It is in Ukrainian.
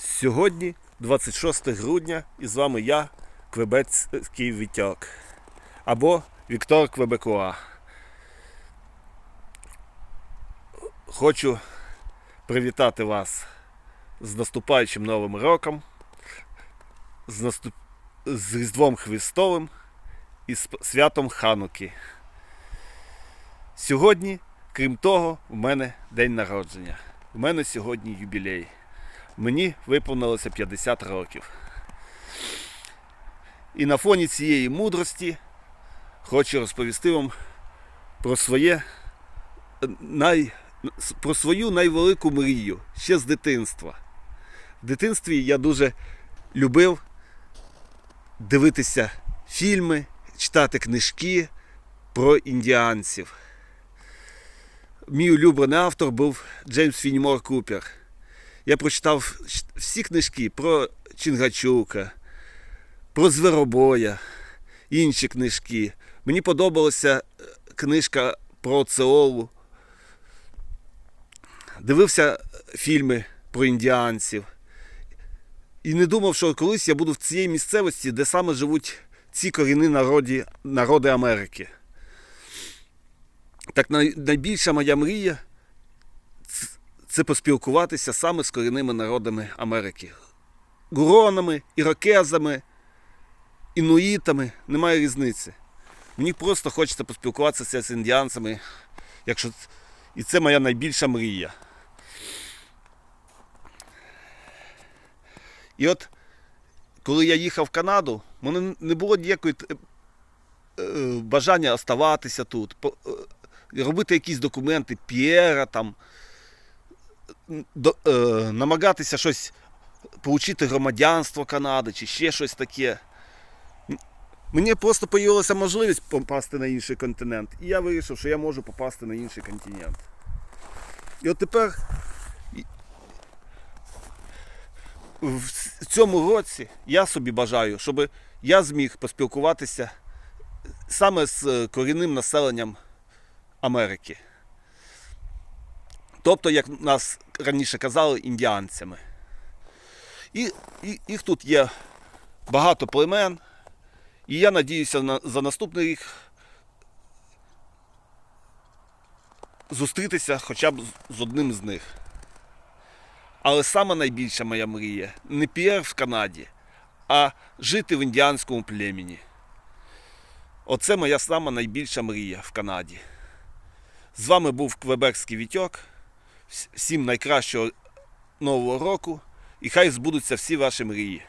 Сьогодні 26 грудня і з вами я, Квебецький Вітьок. Або Віктор Квебекуа. Хочу привітати вас з наступаючим Новим роком, з, наступ... з Різдвом Христовим і з святом Хануки. Сьогодні, крім того, в мене день народження. У мене сьогодні юбілей. Мені виповнилося 50 років. І на фоні цієї мудрості хочу розповісти вам про своє е, най... про свою найвелику мрію ще з дитинства. В дитинстві я дуже любив дивитися фільми, читати книжки про індіанців. Мій улюблений автор був Джеймс Фінімор Купер. Я прочитав всі книжки про Чингачука, про Зверобоя, інші книжки. Мені подобалася е, книжка про Оцеолу. Дивився фільми про індіанців. І не думав, що колись я буду в цій місцевості, де саме живуть ці корінні народи, народи Америки. Так найбільша моя мрія це поспілкуватися саме з корінними народами Америки. Гуронами, ірокезами, інуїтами, немає різниці. Мені просто хочеться поспілкуватися з індіанцями, якщо... і це моя найбільша мрія. І от, коли я їхав в Канаду, в мене не було ніякої е, е, бажання оставатися тут, е, робити якісь документи, П'єра там намагатися щось отримати громадянство Канади чи ще щось таке. Мені просто появилася можливість попасти на інший континент, і я вирішив, що я можу попасти на інший континент. І от тепер в цьому році я собі бажаю, щоб я зміг поспілкуватися саме з е, корінним населенням Америки. Тобто, як нас раніше казали, індіанцями. І, і їх тут є багато племен. І я надіюся на, за наступний рік зустрітися хоча б з- одним з них. Але саме найбільша моя мрія не П'єр в Канаді, а жити в індіанському племені. Оце моя сама найбільша мрія в Канаді. З вами був Квебекський Вітьок. Вс- Всім найкращого нового року і хай збудуться всі ваші мрії.